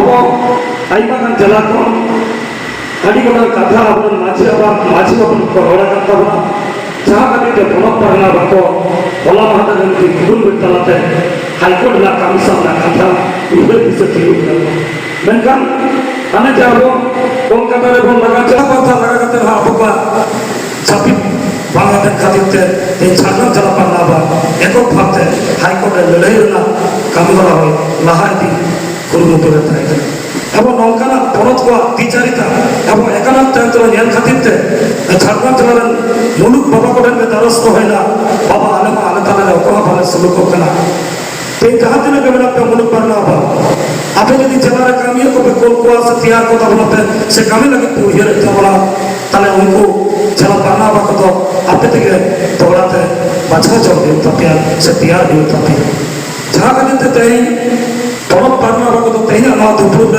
এবং আইবাগান জেলাখন কাডিগোড়ার কথা আপনার মাঝি আবার মাঝি আপনার খরড়া কান্তাবনা যাহা কাটিতে বনক পারনা বাত বলা মাহাতা গান্ধী গুরুন বিদ্যালয়তে হাইকোর্ট না কমিশন না কথা উভয় দিশে ঠিক মেনকান আমি যাব কলকাতা এবং লাগা যা কথা লাগা কাতে হাপকা ছাপি বাংলাদেশ খাতিরতে এই ঝাড়গ্রাম জেলা পারনা বা একক ভাবতে হাইকোর্টের লড়াই না, কামি করা হয় লাহাই দিন। ಗುರುಮುಖಿರತ್ತಾಯಿತು এবং নৌকানা পরতকুয়া দ্বিচারিতা এবং একানাথ তান্ত্র জ্ঞান খাতিরতে ঝাড়গ্রাম জেলার মুলুক বাবা কোটেন দ্বারস্থ হইলা, বাবা আলেমা আলে তালে অকহা ভালে সুলুক কেনা এই যাহা দিনে কেমন আপনার মুলুক বার না হবা আপনি যদি জেলার কামিয়ে কবে কোল কোয়া সে তিয়া কথা বলতে, সে কামে লাগে পুড়িয়ে রেখে বলা তাহলে উনকু জেলা বার না হবা কত, আপনি থেকে দৌড়াতে বাঁচা চলবে তাপিয়া সে তিয়ার হয়ে তাপিয়া ஜாதகத்தை தவம் பரமாபகத்தை தைன நான் துப்புல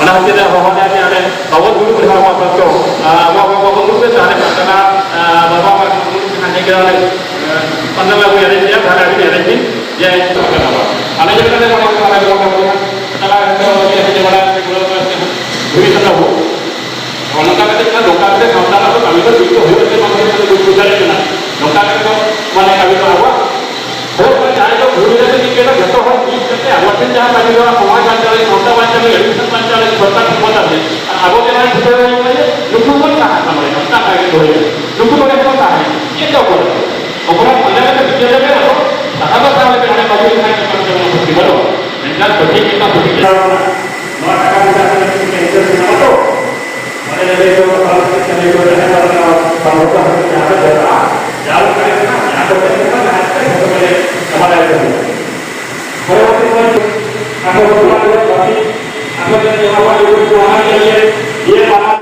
அனாக்கிற ஹோனானே அனே அவர் குரு குரு ஹமா பத்தோ அவ அவ குரு தானே பத்தனா பாபா மர் குரு கண்ணிக்கிறானே பந்தமா போய் அடைஞ்சியா தாராடி அடைஞ்சி ஜெய் அனைவரும் लक्ष्मीच्या पाहिजे समाज वाचवायला छोटा वाचवायला एडमिशन वाचवायला स्वतः शिकवत आहे अगोदर शिकवलं म्हणजे लुकुबन का हात म्हणजे आता କଣ କାହା लुकुबन कोण आहे हे चौकड अपराध म्हणल्यानंतर विचारलं काय होतो सहा ଜଣେ आलं की आणि बाजूला काय शिकवत बरोबर त्यांच्या प्रत्येक एका प्रत्येक Gracias. এখন আমাদের আমাদের